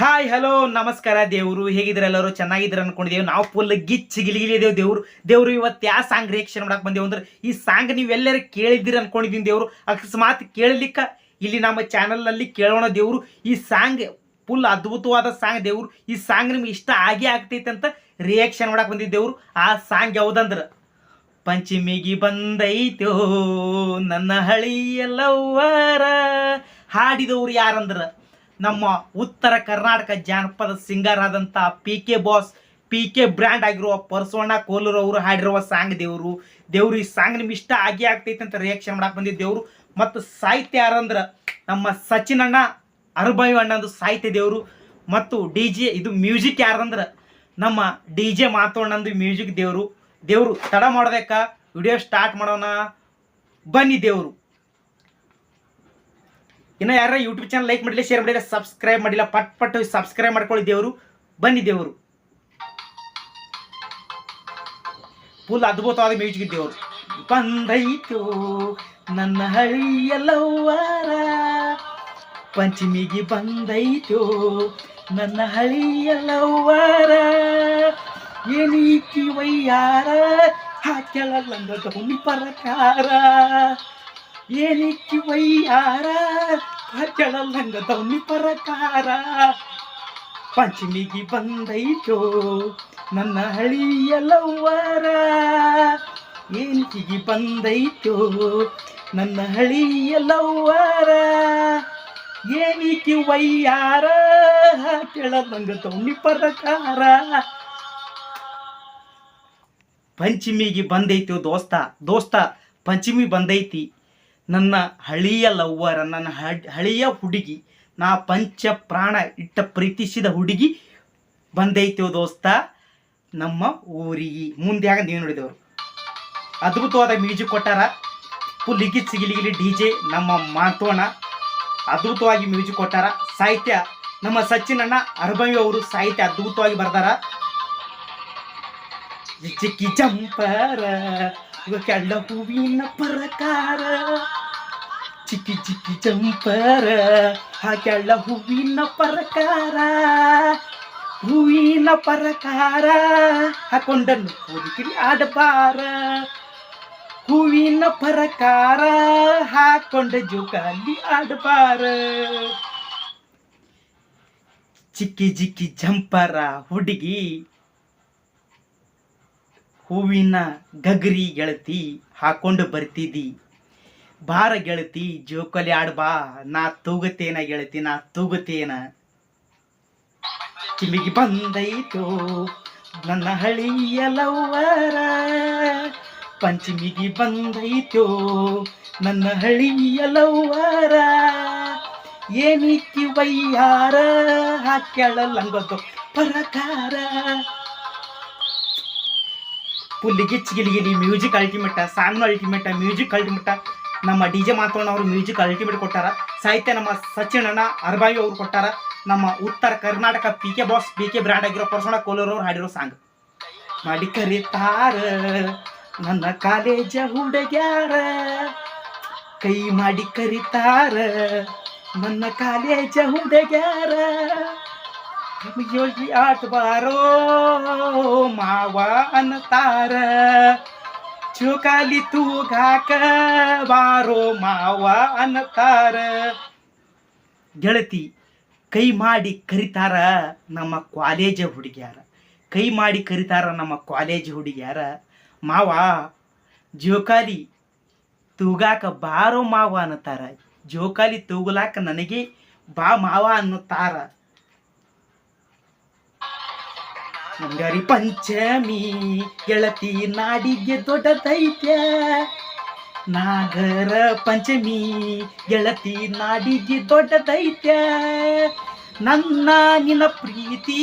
Hi hello ನಮಸ್ಕಾರ ದೇವರು. ಹೇಗಿದ್ರೆ ಎಲ್ಲರೂ? ಚೆನ್ನಾಗಿದ್ರೆ ಅನ್ಕೊಂಡಿದ್ದೇವೆ ನಾವು ಫುಲ್ ಗಿಚ್ಚಿ ಗಿಲಿಗಿಲಿದೇವು ದೇವ್ರು. ದೇವರು, ಇವತ್ತು ಯಾವ ಸಾಂಗ್ ರಿಯಾಕ್ಷನ್ ಮಾಡಕ್ ಬಂದೇವು ಅಂದ್ರೆ, ಈ ಸಾಂಗ್ ನೀವೆಲ್ಲರೂ ಕೇಳಿದ್ದೀರಿ ಅನ್ಕೊಂಡಿದ್ದೀನಿ ದೇವರು. ಅಕಸ್ಮಾತ್ ಕೇಳಲಿಕ್ಕ? ಇಲ್ಲಿ ನಮ್ಮ ಚಾನಲ್ನಲ್ಲಿ ಕೇಳೋಣ ದೇವರು. ಈ ಸಾಂಗ್ ಫುಲ್ ಅದ್ಭುತವಾದ ಸಾಂಗ್ ದೇವ್ರು. ಈ ಸಾಂಗ್ ನಿಮ್ಗೆ ಇಷ್ಟ ಆಗೇ ಆಗ್ತೈತೆ ಅಂತ ರಿಯಾಕ್ಷನ್ ಮಾಡಕ್ ಬಂದಿದ್ದೇವ್ರು ಆ ಸಾಂಗ್ ಯಾವುದಂದ್ರೆ, ಪಂಚಮಿಗಿ ಬಂದೈತೋ ನನ್ನ ಹಳಿಯಲ್ಲವರ ಹಾಡಿದವ್ರು ಯಾರಂದ್ರ ನಮ್ಮ ಉತ್ತರ ಕರ್ನಾಟಕ ಜಾನಪದ ಸಿಂಗರ್ ಆದಂಥ P K boss P K brand ಆಗಿರುವ ಪರಸೋಣ ಕೋಲೂರು ಅವರು ಹಾಡಿರುವ ಸಾಂಗ್ ದೇವರು. ದೇವ್ರು ಈ ಸಾಂಗ್ ನಿಮ್ಗೆ ಇಷ್ಟ ಆಗಿ ಆಗ್ತೈತೆ ಅಂತ ರಿಯಾಕ್ಷನ್ ಮಾಡಕ್ ಬಂದಿದ್ದು ದೇವರು. ಮತ್ತು ಸಾಹಿತ್ಯ ಯಾರಂದ್ರ ನಮ್ಮ ಸಚಿನ್ ಅಣ್ಣ, ಅರುಬಾಯಿ ಅಣ್ಣಂದು ಸಾಹಿತ್ಯ ದೇವರು. ಮತ್ತು ಡಿ ಜೆ ಇದು ಮ್ಯೂಸಿಕ್ ಯಾರಂದ್ರ ನಮ್ಮ ಡಿ ಜೆ ಮಾತೋಣ್ಣಂದು ಮ್ಯೂಸಿಕ್ ದೇವರು. ದೇವರು ತಡ ಮಾಡ್ಬೇಕಾ ವಿಡಿಯೋ ಸ್ಟಾರ್ಟ್ ಮಾಡೋಣ. ಬನ್ನಿ ದೇವರು. ಇನ್ನು ಯಾರ ಯೂಟ್ಯೂಬ್ ಚಾನಲ್ ಲೈಕ್ ಮಾಡಿಲ್ಲ ಶೇರ್ ಮಾಡಿಲ್ಲ ಸಬ್ಸ್ಕ್ರೈಬ್ ಮಾಡಿಲ್ಲ, ಪಟ್ ಪಟ್ ಸಬ್ಸ್ಕ್ರೈಬ್ ಮಾಡ್ಕೊಳ್ಳಿ ದೇವರು. ಬನ್ನಿ ದೇವರು. ಫುಲ್ ಅದ್ಭುತವಾದ ಮ್ಯೂಸಿಕ್ ದೇವರು. ಬಂದೈತು ನನ್ನ ಹಳಿಯಲ್ಲವಾರ ಪಂಚಮಿಗೆ ಬಂದೈತು ನನ್ನ ಹಳಿಯಲ್ಲವಾರ ಏನೀತಿ ವಯ್ಯಾರ ಹಾಕ್ಯಳಲ್ಲಂಗ ಗೌನಿ ಪರಕಾರ. ಏನಿಕ್ಕಿ ವಯ್ಯಾರ ಹಾಕ್ಯಳಲ್ಲಂಗ ಗೌನಿ ಪರಕಾರ ಪಂಚಮಿಗೆ ಬಂದೈತೋ ನನ್ನ ಹಳಿಯಲ್ಲವರ ಏನಿಗೆ ಬಂದೈತೋ ನನ್ನ ಹಳಿಯಲ್ಲವರ ಏನಿಕಿ ವಯ್ಯಾರ ಕೆಳಲ್ಲಂಗದವನಿ ಪರಕಾರ ಪಂಚಮಿಗೆ ಬಂದೈತೋ ದೋಸ್ತ ದೋಸ್ತ, ಪಂಚಮಿ ಬಂದೈತಿ. ನನ್ನ ಹಳಿಯ ಲವ್ವರ ನನ್ನ ಹಳಿಯ ಹುಡುಗಿ, ನಾ ಪಂಚ ಪ್ರಾಣ ಇಟ್ಟ ಪ್ರೀತಿಸಿದ ಹುಡುಗಿ ಬಂದೈತಿ ದೋಸ್ತ, ನಮ್ಮ ಊರಿಗೆ. ಮುಂದೆ ಆಗ ನೀವು ಅದ್ಭುತವಾದ ಮ್ಯೂಸಿಕ್ ಕೊಟ್ಟಾರ. ಫುಲ್ ಇಗಿ ಸಿಗಿಲಿಗಿಲಿ ಡಿ ಜೆ, ನಮ್ಮ ಮಾತೋಣ. ಅದ್ಭುತವಾಗಿ ಮ್ಯೂಸಿಕ್ ಕೊಟ್ಟಾರ. ಸಾಹಿತ್ಯ, ನಮ್ಮ ಸಚಿನ್ ಅಣ್ಣ ಅರ್ಬವಿ ಅವರು ಸಾಹಿತ್ಯ ಅದ್ಭುತವಾಗಿ ಬರ್ದಾರ. ಚಿಕ್ಕಿ ಚಂಪರ ಕೆಳ್ಳ ಹೂವಿನ ಪ್ರಕಾರ. ಚಿಕ್ಕಿ ಚಿಕ್ಕಿ ಚಂಪರ ಹಾಗೆಲ್ಲ ಹೂವಿನ ಪರಕಾರ ಹೂವಿನ ಪರಕಾರ, ಹಾಕೊಂಡನ್ನು ಹುಡುಕಿರಿ ಆಡಬಾರ. ಹೂವಿನ ಪರಕಾರ, ಹಾಕೊಂಡ ಜೋಕಾಲಿ ಆಡಬಾರ. ಚಿಕ್ಕಿ ಚಿಕ್ಕಿ ಜಂಪರ ಹುಡುಗಿ, ಹೂವಿನ ಗಗರಿ ಗೆಳತಿ ಹಾಕೊಂಡು ಬರ್ತಿದ್ದಿ ಬಾರ ಗೆಳತಿ, ಜೋಕಲಿ ಆಡ್ಬಾ ನಾ ತೂಗುತ್ತೇನ ಗೆಳತಿ, ನಾ ತೂಗುತ್ತೇನ. ಕಿವಿಗೆ ಬಂದೈತು ನನ್ನ ಹಳಿಯಲವರ ಪಂಚಮಿಗೆ ಬಂದೈತೋ ನನ್ನ ಹಳಿಯಲವರ ಏನಿಕ್ಕಿ ವಯ್ಯಾರ ಹಾಕ್ಯಾಳಲ್ಲಂಗದು ಪರಕಾರ. ಪುಲ್ಲಿ ಚಿಗಿಲಿಗಿಲಿ music ultimate song ultimate music ultimate ನಮ್ಮ ಡಿ ಜೆ ಮಾತೋಣ ಅವರು ಮ್ಯೂಸಿಕ್ ಅಲ್ಟಿಮೇಟ್ ಕೊಟ್ಟಾರ. ಸಾಹಿತ್ಯ ನಮ್ಮ ಸಚಿನ್ ಅಣ್ಣ ಅರ್ಬಾಯಿ ಅವರು ಕೊಟ್ಟಾರ. ನಮ್ಮ Uttara Karnataka P K boss P K brand ಆಗಿರೋ ಪರ್ಸೋಣ ಕೋಲೂರು ಅವ್ರು ಹಾಡಿರೋ ಸಾಂಗ್ ಮಾಡಿ ಕರೀತಾರ. ನನ್ನ ಕಾಲೇಜ ಹುಡುಗ್ಯಾರ. ಕೈ ಮಾಡಿ ಕರೀತಾರ. ನನ್ನ ಕಾಲೇಜ ಹುಡುಗ್ಯಾರ. ಯೋಗಿ ಆಟ ಬಾರೋ ಮಾವ ಅನ್ನತಾರ. ಚೋಕಾಲಿ ತೂಗಾಕ ಬಾರೋ ಮಾವ ಅನ್ನತಾರ. ಗೆಳತಿ, ಕೈ ಮಾಡಿ ಕರಿತಾರ ನಮ್ಮ ಕಾಲೇಜ ಹುಡುಗಿಯಾರ. ಕೈ ಮಾಡಿ ಕರಿತಾರ ನಮ್ಮ ಕಾಲೇಜ್ ಹುಡುಗಿಯಾರ. ಮಾವ, ಜೋಕಾಲಿ ತೂಗಾಕ ಬಾರೋ ಮಾವ ಅನ್ನತಾರ. ಜೋಕಾಲಿ ತೂಗಲಾಕ ನನಗೆ ಬಾ ಮಾವ ಅನ್ನುತ್ತಾರ ಮುಂಗಾರಿ ಪಂಚಮಿ, ಗೆಳತಿ ನಾಡಿಗೆ ದೊಡ್ಡದೈತೆ. ನಾಗರ ಪಂಚಮಿ, ಗೆಳತಿ ನಾಡಿಗೆ ದೊಡ್ಡದೈತೆ. ನನ್ನ ನಿನ್ನ ಪ್ರೀತಿ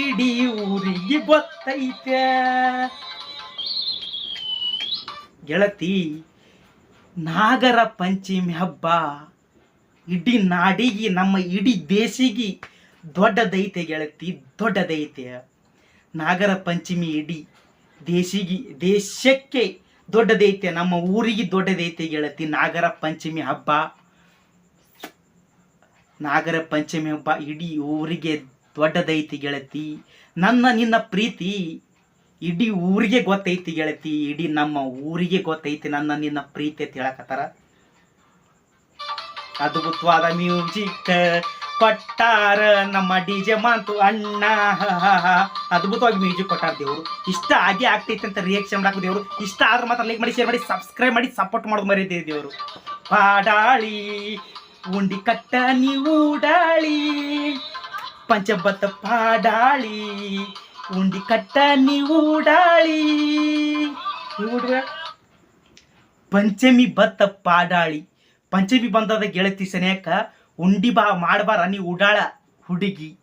ಇಡೀ ಊರಿಗೆ ಗೊತ್ತೈತೆ. ಗೆಳತಿ, ನಾಗರ ಪಂಚಮಿ ಹಬ್ಬ ಇಡೀ ನಾಡಿಗೆ, ನಮ್ಮ ಇಡೀ ದೇಶಿಗೆ ದೊಡ್ಡದೈತೆ ಗೆಳತಿ, ದೊಡ್ಡದೈತೆ. ನಾಗರ ಪಂಚಮಿ ಇಡೀ ದೇಶಿಗೆ, ದೇಶಕ್ಕೆ ದೊಡ್ಡದೈತೆ, ನಮ್ಮ ಊರಿಗೆ ದೊಡ್ಡದೈತೆ ಗೆಳತಿ ನಾಗರ ಪಂಚಮಿ ಹಬ್ಬ. ನಾಗರ ಪಂಚಮಿ ಹಬ್ಬ ಇಡೀ ಊರಿಗೆ ದೊಡ್ಡದೈತಿ ಗೆಳತಿ. ನನ್ನ, ನಿನ್ನ ಪ್ರೀತಿ ಇಡೀ ಊರಿಗೆ ಗೊತ್ತೈತಿ ಗೆಳತಿ, ಇಡೀ ನಮ್ಮ ಊರಿಗೆ ಗೊತ್ತೈತಿ ನನ್ನ, ನಿನ್ನ ಪ್ರೀತಿ ಅಂತ ಹೇಳಕತ್ತಾರ. ಅದ್ಭುತವಾದ ಮ್ಯೂಸಿಕ್. ಕೊಟ್ಟಾರ ನಮ್ಮ ಡಿ ಜೆ ಮಾಂತು ಅಣ್ಣ. ಅದ್ಭುತವಾಗಿ ಮ್ಯೂಸಿಕ್ ಕೊಟ್ಟಾರ ದೇವರು. ಇಷ್ಟ ಆಗಿ ಆಗ್ತೈತೆ ಅಂತ ರಿಯಾಕ್ಷನ್ ಮಾಡಾಕ ದೇವರು. ಇಷ್ಟ ಆದ್ರೆ ಮಾತ್ರ ಲೈಕ್ ಮಾಡಿ ಶೇರ್ ಮಾಡಿ ಸಬ್ಸ್ಕ್ರೈಬ್ ಮಾಡಿ ಸಪೋರ್ಟ್ ಮಾಡೋದು ಮರೀತೀವಿ ದೇವರು. ಪಾಡಾಳಿ, ಉಂಡಿ ಕಟ್ಟ ನೀವು ಡಾಳಿ ಪಂಚಬತ್ತ ಪಾಡಾಳಿ, ಉಂಡಿ ಕಟ್ಟ ನೀವು ಡಾಳಿ ಪಂಚಮಿ ಬತ್ತ ಪಾಡಾಳಿ. ಪಂಚಮಿ ಬಂದದ ಗೆಳತಿ ಸನ್ಯಾಕ ಉಂಡಿ ಬಾ, ಮಾಡಬಾರ ನೀ ಉಡಾಳ ಹುಡುಗಿ.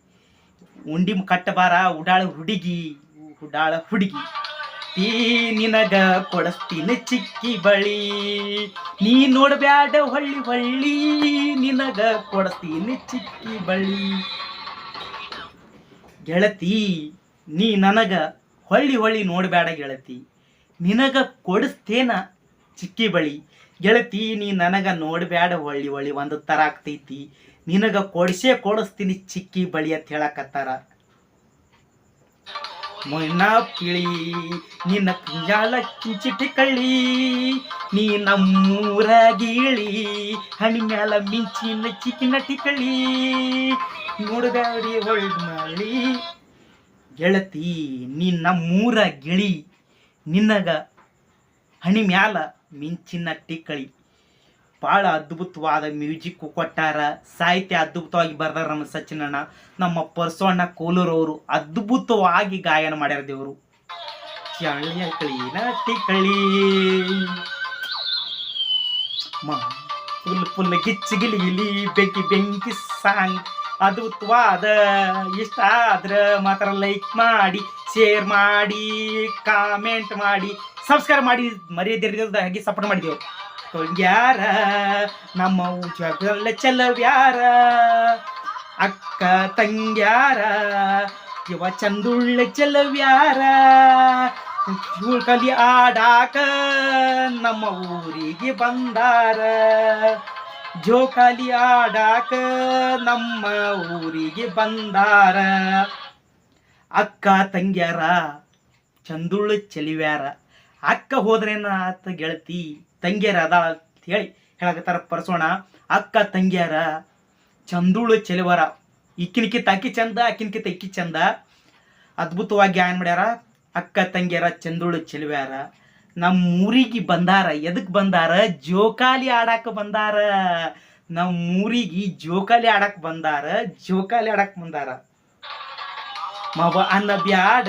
ಉಂಡಿ ಕಟ್ಟಬಾರ ಉಡಾಳ ಹುಡುಗಿ. ಉಡಾಳ ಹುಡುಗಿ. ಈ ನಿನಗ ಕೊಡಸ್ತೀನಿ ಚಿಕ್ಕಿ ಬಳಿ. ನೀ ನೋಡಬ್ಯಾಡ ಹೊಳ್ಳಿ ಹೊಳ್ಳಿ, ನಿನಗ ಕೊಡಸ್ತೀನಿ ಚಿಕ್ಕಿ ಬಳಿ. ಗೆಳತಿ, ನೀ ನನಗ ಹೊಳ್ಳಿ ಹೊಳ್ಳಿ ನೋಡಬೇಡ ಗೆಳತಿ. ನಿನಗ ಕೊಡಿಸ್ತೇನ ಚಿಕ್ಕಿ ಬಳಿ. ಗೆಳತಿ, ನೀ ನನಗ ನೋಡಬೇಡ ಹೊಳ್ಳಿ ಹೊಳ್ಳಿ ಒಂದು ತರ ಆಗ್ತೈತಿ. ನಿನಗ ಕೊಡಿಸೇ ಕೊಡಿಸ್ತೀನಿ ಚಿಕ್ಕಿ ಬಳಿ ಅಂತ ಹೇಳಕತ್ತಾರ. ಮೊಯ್ನ ಪಿಳಿ ನಿನ್ನ ಕುಂಜಾಲ ಕಿಂಚಿಟಿ ಕಳ್ಳಿ, ನೀ ನಮ್ಮೂರ ಗೀಳಿ ಹಣಿ ಮ್ಯಾಲ ಮಿಂಚಿನ ಚಿಕ್ಕಿನ ಟಿಕಳಿ ನೋಡಬ್ಯಾಡಿ ಹೊಳ್ಳಿ ಗೆಳತಿ, ನೀ ನಮ್ಮೂರ ಗಿಳಿ ನಿನ್ನಗ ಹಣಿ ಮ್ಯಾಲ ಮಿಂಚಿನ ಟಿಕ್ಕಳಿ ಭಾಳ ಅದ್ಭುತವಾದ ಮ್ಯೂಸಿಕ್ ಕೊಟ್ಟಾರ. ಸಾಹಿತ್ಯ ಅದ್ಭುತವಾಗಿ ಬರ್ದಾರ ನಮ್ಮ ಸಚಿನಣ್ಣ. ನಮ್ಮ ಪರ್ಸೋಣ್ಣ ಕೋಲೂರವರು ಅದ್ಭುತವಾಗಿ ಗಾಯನ ಮಾಡ್ಯಾರ ದೇವರು. ಚಳಿಯ ಕಳಿನ ಟಿಕ್ಕಳಿ ಫುಲ್ ಫುಲ್ ಗಿಚ್ಚಿ ಗಿಲಿ ಗಿಲಿ ಬೆಂಕಿ ಬೆಂಕಿ ಸಾಂಗ್ ಅದ್ಭುತವಾದ ಇಷ್ಟ ಆದ್ರೆ ಮಾತ್ರ ಲೈಕ್ ಮಾಡಿ ಶೇರ್ ಮಾಡಿ ಕಾಮೆಂಟ್ ಮಾಡಿ ಸಬ್ಸ್ಕ್ರೈಬ್ ಮಾಡಿ. ಮರ್ಯಾದೆ ಹಾಗೆ ಸಪೋರ್ಟ್ ಮಾಡಿದೆವು. ಯಾರ? ನಮ್ಮ ಜಗಲ್ಲ ಚೆಲವ್ಯಾರ ಅಕ್ಕ, ತಂಗ್ಯಾರ? ಇವ ಚಂದುಳ್ಳ ಚಲವ್ಯಾರ ಕಲಿ ಆಡಾಕ ನಮ್ಮ ಊರಿಗೆ ಬಂದಾರ. ಜೋಕಾಲಿ ಆಡಾಕ ನಮ್ಮ ಊರಿಗೆ ಬಂದಾರ. ಅಕ್ಕ ತಂಗ್ಯಾರ, ಚಂದುಳ್ಳ ಚೆಲಿವ್ಯಾರ. ಅಕ್ಕ ಹೋದ್ರೇನ ಆತ ಗೆಳತಿ, ತಂಗ್ಯಾರ ಅದ ಅಂತ ಹೇಳಿ ಹೇಳಕತ್ತಾರ ಪರ್ಸೋಣ. ಅಕ್ಕ ತಂಗ್ಯಾರ ಚಂದುಳು ಚೆಲುವರ. ಇಕ್ಕಿನಕಿತ್ತ ಅಕ್ಕಿ ಚಂದ ಅಕ್ಕಿನಕಿತ್ತ ಇಕ್ಕಿ ಚಂದ. ಅದ್ಭುತವಾಗಿ ಗಾಯನ ಮಾಡ್ಯಾರ. ಅಕ್ಕ ತಂಗ್ಯಾರ ಚಂದುಳು ಚೆಲುವ್ಯಾರ. ನಮ್ಮ ಊರಿಗೆ ಬಂದಾರ. ಎದಕ್ಕೆ ಬಂದಾರ? ಜೋಕಾಲಿ ಆಡಾಕ ಬಂದಾರ. ನಮ್ಮ ಊರಿಗೆ ಜೋಕಾಲಿ ಆಡಾಕ ಬಂದಾರ. ಜೋಕಾಲಿ ಆಡಾಕ ಬಂದಾರ. ಮಾವ ಅನ್ನ ಬ್ಯಾಡ.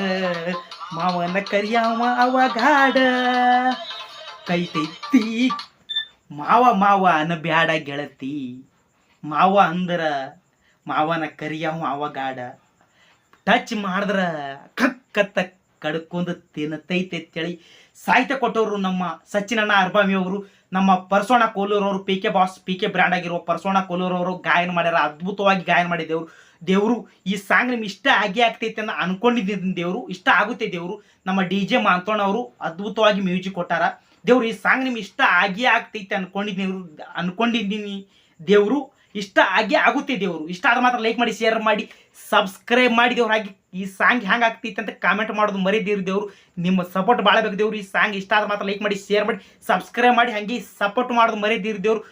ಮಾವನ ಕರಿಯಾವ ಅವ ಗಾಡ ಕೈ ತೈತಿ ಮಾವ ಮಾವ ಅನ್ನ ಬ್ಯಾಡ ಗೆಳತಿ. ಮಾವ ಅಂದ್ರ ಮಾವನ ಕರಿಯಾವ ಅವ ಗಾಡ ಟಚ್ ಮಾಡಿದ್ರ ಕಕ್ಕತ್ತ ಕಡ್ಕೊಂಡು ತಿನ್ನತೈತೆ ಅಂತೇಳಿ ಸಾಹಿತ್ಯ ಕೊಟ್ಟವರು ನಮ್ಮ ಸಚಿನಣ್ಣ ಅರ್ಬಾಮಿ ಅವರು, ನಮ್ಮ ಪರ್ಸೋಣ ಕೋಲೂರು ಅವರು, P K boss, P K brand ಆಗಿರೋ ಪರ್ಸೋಣ ಅವರು ಗಾಯನ ಮಾಡ್ಯಾರ, ಅದ್ಭುತವಾಗಿ ಗಾಯನ ಮಾಡಿ ದೇವರು. ಈ ಸಾಂಗ್ ನಿಮ್ಗೆ ಇಷ್ಟ ಆಗಿ ಆಗ್ತೈತೆ ಅಂತ ಅನ್ಕೊಂಡಿದ್ದೀನಿ ದೇವರು, ಇಷ್ಟ ಆಗುತ್ತೆ ದೇವರು. ನಮ್ಮ ಡಿ ಜೆ ಮಾಂತೋಣ ಅವರು ಅದ್ಭುತವಾಗಿ ಮ್ಯೂಸಿಕ್ ಕೊಟ್ಟಾರ. ದೇವ್ರು, ಈ ಸಾಂಗ್ ನಿಮ್ಗೆ ಇಷ್ಟ ಆಗಿ ಆಗ್ತೈತೆ ಅನ್ಕೊಂಡಿದ್ದೀನಿ ಅನ್ಕೊಂಡಿದ್ದೀನಿ ದೇವರು. ಇಷ್ಟ ಆಗೇ ಆಗುತ್ತೆ ದೇವರು. ಇಷ್ಟ ಆದ ಮಾತ್ರ ಲೈಕ್ ಮಾಡಿ ಶೇರ್ ಮಾಡಿ ಸಬ್ಸ್ಕ್ರೈಬ್ ಮಾಡಿ ದೇವ್ರು. ಹಾಗೆ ಈ ಸಾಂಗ್ ಹ್ಯಾಂಗೆ ಆಗ್ತೈತೆ ಅಂತ ಕಾಮೆಂಟ್ ಮಾಡೋದು ಮರಿದೇವ್ರು ದೇವರು. ನಿಮ್ಮ ಸಪೋರ್ಟ್ ಭಾಳ ಬೇಕು ದೇವ್ರು. ಈ ಸಾಂಗ್ ಇಷ್ಟ ಆದ ಮಾತ್ರ ಲೈಕ್ ಮಾಡಿ ಶೇರ್ ಮಾಡಿ ಸಬ್ಸ್ಕ್ರೈಬ್ ಮಾಡಿ. ಹಾಗೆ ಸಪೋರ್ಟ್ ಮಾಡೋದು ಮರಿದೇವ್ರು ದೇವ್ರು.